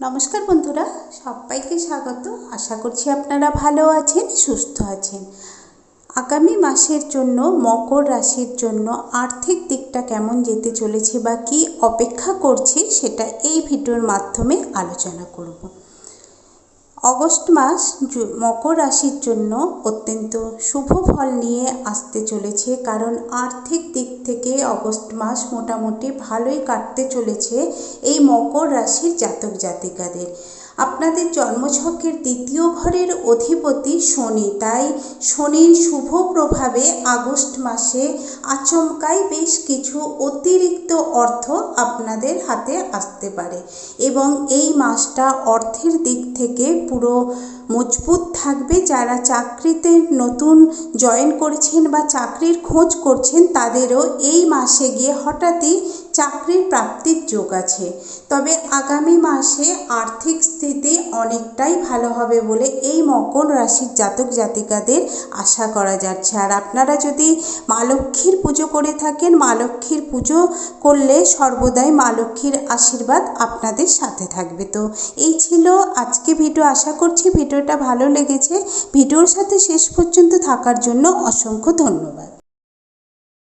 নমস্কার বন্ধুরা, সবাইকে স্বাগত। আশা করছি আপনারা ভালো আছেন, সুস্থ আছেন। আগামী মাসের জন্য, মকর রাশির জন্য আর্থিক দিকটা কেমন যেতে চলেছে বা কি অপেক্ষা করছে, সেটা এই ভিডিওর মাধ্যমে আলোচনা করব। অগস্ট মাস মকর রাশির জন্য অত্যন্ত শুভ ফল নিয়ে আসতে চলেছে, কারণ আর্থিক দিক থেকে অগস্ট মাস মোটামুটি ভালোই কাটতে চলেছে এই মকর রাশির জাতক জাতিকাদের আপনাদের জন্মছকের দ্বিতীয় ঘরের অধিপতি শনি। তাই শনির শুভ প্রভাবে আগস্ট মাসে আচমকাই বেশ কিছু অতিরিক্ত অর্থ আপনাদের হাতে আসতে পারে এবং এই মাসটা অর্থের দিক থেকে পুরো মজবুত থাকবে। যারা চাকরিতে নতুন জয়েন করেছেন বা চাকরির খোঁজ করছেন, তাদেরও এই মাসে গিয়ে হঠাৎই চাকরির প্রাপ্তির যোগ আছে। তবে আগামী মাসে আর্থিক স্থিতি অনেকটাই ভালো হবে বলে এই মকর রাশির জাতক জাতিকাদের আশা করা যাচ্ছে। আর আপনারা যদি মা লক্ষ্মীর পুজো করে থাকেন, মা লক্ষ্মীর পুজো করলে সর্বদাই মা লক্ষ্মীর আশীর্বাদ আপনাদের সাথে থাকবে। তো এই ছিল আজকে ভিডিও। আশা করছি ভিডিওটা ভালো লেগেছে। ভিডিওর সাথে শেষ পর্যন্ত থাকার জন্য অসংখ্য ধন্যবাদ।